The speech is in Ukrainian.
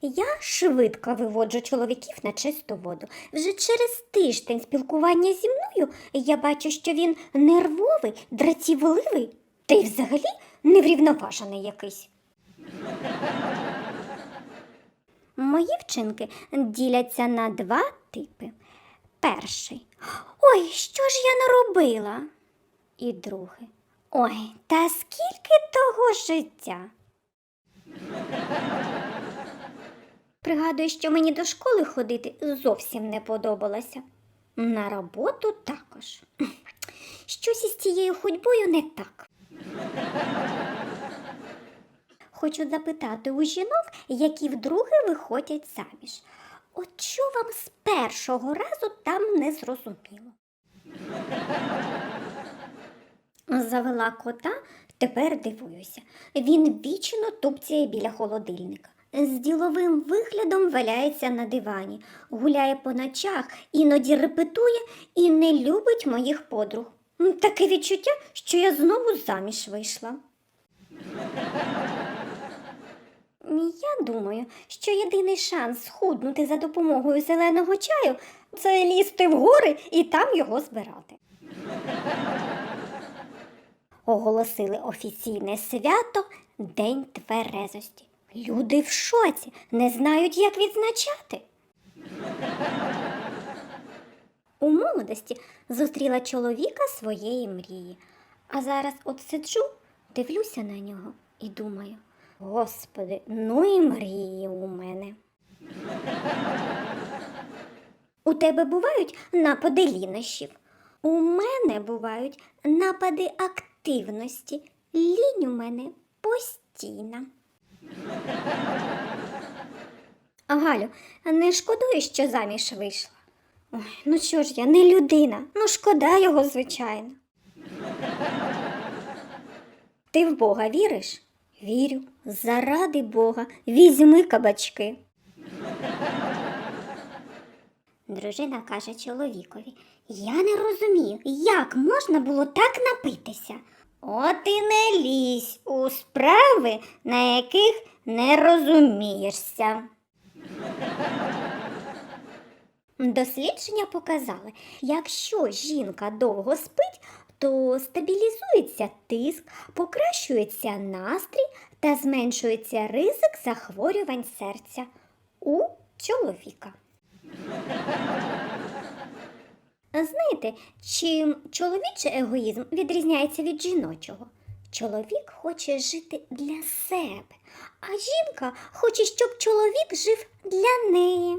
Я швидко виводжу чоловіків на чисту воду. Вже через тиждень спілкування зі мною я бачу, що він нервовий, дратівливий та й взагалі неврівноважений якийсь. Мої вчинки діляться на два типи. Перший. Ой, що ж я наробила? І другий. Ой, та скільки того життя? Пригадую, що мені до школи ходити зовсім не подобалося. На роботу також. Щось із цією ходьбою не так. Хочу запитати у жінок, які вдруге виходять заміж. От що вам з першого разу там не зрозуміло? Завела кота, тепер дивуюся. Він вічно тупцяє біля холодильника. З діловим виглядом валяється на дивані, гуляє по ночах, іноді репетує і не любить моїх подруг. Таке відчуття, що я знову заміж вийшла. Я думаю, що єдиний шанс схуднути за допомогою зеленого чаю це лізти в гори і там його збирати. Оголосили офіційне свято День тверезості. Люди в шоці, не знають, як відзначати. У молодості зустріла чоловіка своєї мрії, а зараз от сиджу, дивлюся на нього і думаю: Господи, ну і мрії у мене. У тебе бувають напади лінощів. У мене бувають напади активності. Лінь у мене постійна. А Галю, не шкодуєш, що заміж вийшла? Ой, ну що ж я, не людина, ну шкода його, звичайно. Ти в Бога віриш? Вірю. Заради Бога, візьми кабачки. Дружина каже чоловікові, я не розумію, як можна було так напитися. От і не лізь у справи, на яких не розумієшся. Дослідження показали, якщо жінка довго спить, то стабілізується тиск, покращується настрій та зменшується ризик захворювань серця у чоловіка. знаєте, чим чоловічий егоїзм відрізняється від жіночого? Чоловік хоче жити для себе, а жінка хоче, щоб чоловік жив для неї.